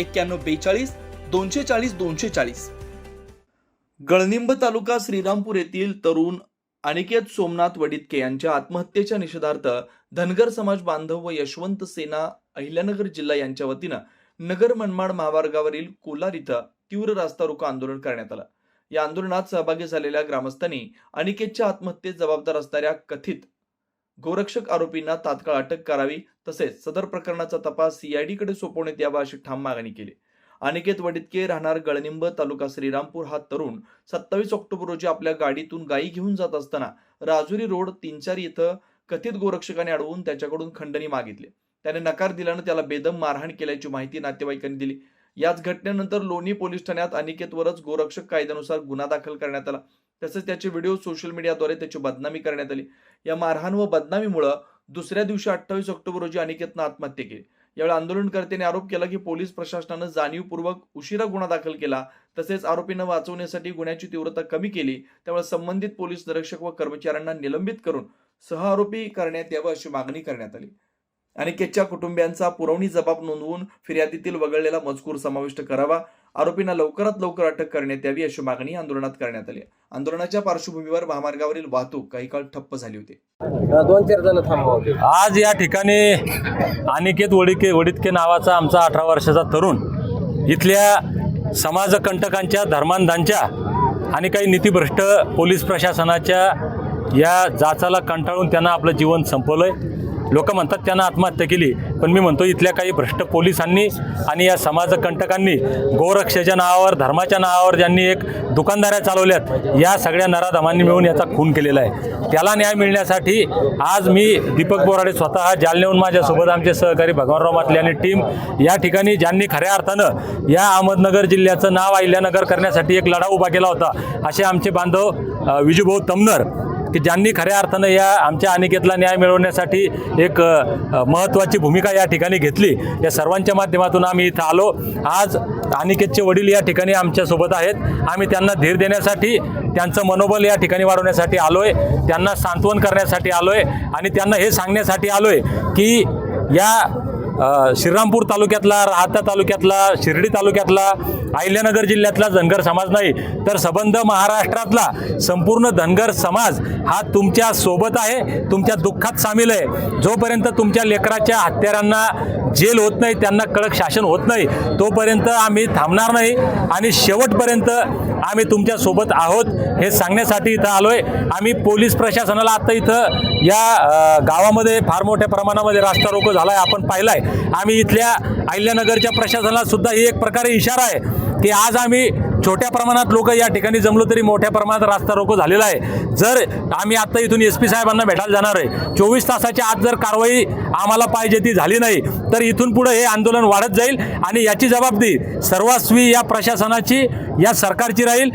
एक्क्याण्णव बेचाळीस दोनशे चाळीस दोनशे चाळीस. गळनिंब तालुका श्रीरामपूर येथील तरुण अनिकेत सोमनाथ वडितके यांच्या आत्महत्येच्या निषेधार्थ धनगर समाज बांधव व यशवंत सेना अहिल्यानगर जिल्हा यांच्या वतीनं नगर मनमाड महामार्गावरील कोलार इथं तीव्र रास्ता रोको आंदोलन करण्यात आलं. या आंदोलनात सहभागी झालेल्या ग्रामस्थांनी अनिकेतच्या आत्महत्येत जबाबदार असणाऱ्या कथित गोरक्षक आरोपींना तात्काळ अटक करावी तसेच सदर प्रकरणाचा तपास सीआयडीकडे सोपवण्यात यावा अशी ठाम मागणी केली. अनिकेत वडितके राहणार गळनिंब तालुका श्रीरामपूर हा तरुण सत्तावीस ऑक्टोबर रोजी आपल्या गाडीतून गायी घेऊन जात असताना राजुरी रोड तीनचारी इथं कथित गोरक्षकाने अडवून त्याच्याकडून खंडणी मागितली. त्याने नकार दिल्यानं त्याला बेदम मारहाण केल्याची माहिती नातेवाईकांनी दिली. याच घटनेनंतर लोणी पोलीस ठाण्यात अनिकेतवरच गोरक्षक कायद्यानुसार गुन्हा दाखल करण्यात आला. तसेच त्याचे व्हिडिओ सोशल मीडियाद्वारे त्याची बदनामी करण्यात आली. या मारहाण व बदनामीमुळं दुसऱ्या दिवशी अठ्ठावीस ऑक्टोबर रोजी अनिकेतनं आत्महत्या केली. यावेळी आंदोलनकर्त्यांनी आरोप केला की पोलीस प्रशासनानं जाणीवपूर्वक उशिरा गुन्हा दाखल केला. तसेच आरोपींना वाचवण्यासाठी गुन्ह्याची तीव्रता कमी केली. त्यामुळे संबंधित पोलीस निरीक्षक व कर्मचाऱ्यांना निलंबित करून सहआरोपी करण्यात यावं अशी मागणी करण्यात आली. अनिकेतच्या कुटुंबियांचा पुरवणी जबाब नोंदवून फिर्यादीतील वगळलेला मजकूर समाविष्ट करावा. आरोपींना लवकरात लवकर अटक करण्यात यावी अशी मागणी आंदोलनात करण्यात आली आंदोलनाच्या पार्श्वभूमीवर महामार्गावरील वाहतूक काही काळ ठप्प झाली होती. दोन चार जण थांबवते आज या ठिकाणी अनिकेत वडिके वडितके नावाचा आमचा अठरा वर्षाचा तरुण इथल्या समाजकंटकांच्या धर्मांधांच्या आणि काही नीतिभ्रष्ट पोलीस प्रशासनाच्या या जाचाला कंटाळून त्यांना आपलं जीवन संपवलंय. लोक म्हणतात त्यांना आत्महत्या केली पण मी म्हणतो इथल्या काही भ्रष्ट पोलिसांनी आणि या समाजकंटकांनी गोरक्षेच्या नावावर धर्माच्या नावावर ज्यांनी एक दुकानदाऱ्या चालवल्यात या सगळ्या नराधमांनी मिळून याचा खून केलेला आहे. त्याला न्याय मिळण्यासाठी आज मी दीपक बोराडे स्वतः जालनेहून माझ्यासोबत आमचे सहकारी भगवानराव मातले आणि टीम या ठिकाणी ज्यांनी खऱ्या अर्थानं या अहमदनगर जिल्ह्याचं नाव अहिल्यानगर करण्यासाठी एक लढा उभा केला होता असे आमचे बांधव विजूभाऊ तमनर की ज्यांनी खऱ्या अर्थानं या आमच्या अनिकेतला न्याय मिळवण्यासाठी एक महत्त्वाची भूमिका या ठिकाणी घेतली. या सर्वांच्या माध्यमातून आम्ही इथं आलो. आज अनिकेतचे वडील या ठिकाणी आमच्यासोबत आहेत. आम्ही त्यांना धीर देण्यासाठी त्यांचं मनोबल या ठिकाणी वाढवण्यासाठी आलो आहे त्यांना सांत्वन करण्यासाठी आलो आहे आणि त्यांना हे सांगण्यासाठी आलो आहे की या श्रीरामपूर तालुक्यातला राहता तालुक्यातला शिर्डी तालुक्यातला अहिल्यानगर जिल्ह्यातला धनगर समाज नाही तर सबंध महाराष्ट्रातला संपूर्ण धनगर समाज हा तुमच्यासोबत आहे तुमच्या दुःखात सामील आहे. जोपर्यंत तुमच्या लेकराच्या हत्यारांना जेल होत नाही त्यांना कडक शासन होत नाही तोपर्यंत आम्ही थांबणार नाही आणि शेवटपर्यंत आम्ही तुमच्यासोबत आहोत हे सांगण्यासाठी इथं आलो आहे आम्ही पोलीस प्रशासनाला आता इथं या गावामध्ये फार मोठ्या प्रमाणामध्ये रास्ता रोको झाला आहे आपण पाहिला आहे आम्ही इथल्या अहिल्यानगरच्या प्रशासनाला सुद्धा ही एक प्रकारे इशारा आहे. की आज आम्ही छोट्या प्रमाणात लोक या ठिकाणी जमलो तरी मोठ्या प्रमाणात रास्ता रोको झालेला आहे. जर आम्ही आत्ता इथून एस पी साहेबांना भेटायला जाणार आहे चोवीस तासाच्या आत जर कारवाई आम्हाला पाहिजे ती झाली नाही तर इथून पुढे हे आंदोलन वाढत जाईल आणि याची जबाबदारी सर्वस्वी या प्रशासनाची या सरकारची राहील.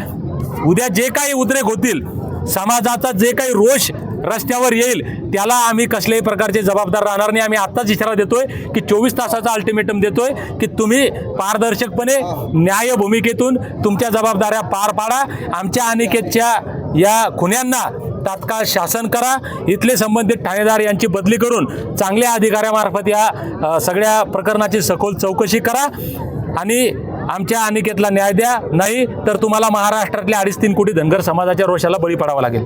उद्या जे काही उद्रेक होतील समाजाचा जे काही रोष रस्त्यावर येईल त्याला आम्ही कसल्याही प्रकारचे जबाबदार राहणार नाही. आम्ही आत्ताच इशारा देतोय की चोवीस तासाचा अल्टिमेटम देतोय की तुम्ही पारदर्शकपणे न्याय भूमिकेतून तुमच्या जबाबदाऱ्या पार पाडा. आमच्या अनिकेतच्या या खुन्यांना तात्काळ शासन करा. इथले संबंधित ठाणेदार यांची बदली करून चांगल्या अधिकाऱ्यामार्फत या सगळ्या प्रकरणाची सखोल चौकशी करा. आणि आमच्या अनिकेतला न्याय द्या. नाही तर तुम्हाला महाराष्ट्रातल्या अडीच तीन कोटी धनगर समाजाच्या रोषाला बळी पडावा लागेल.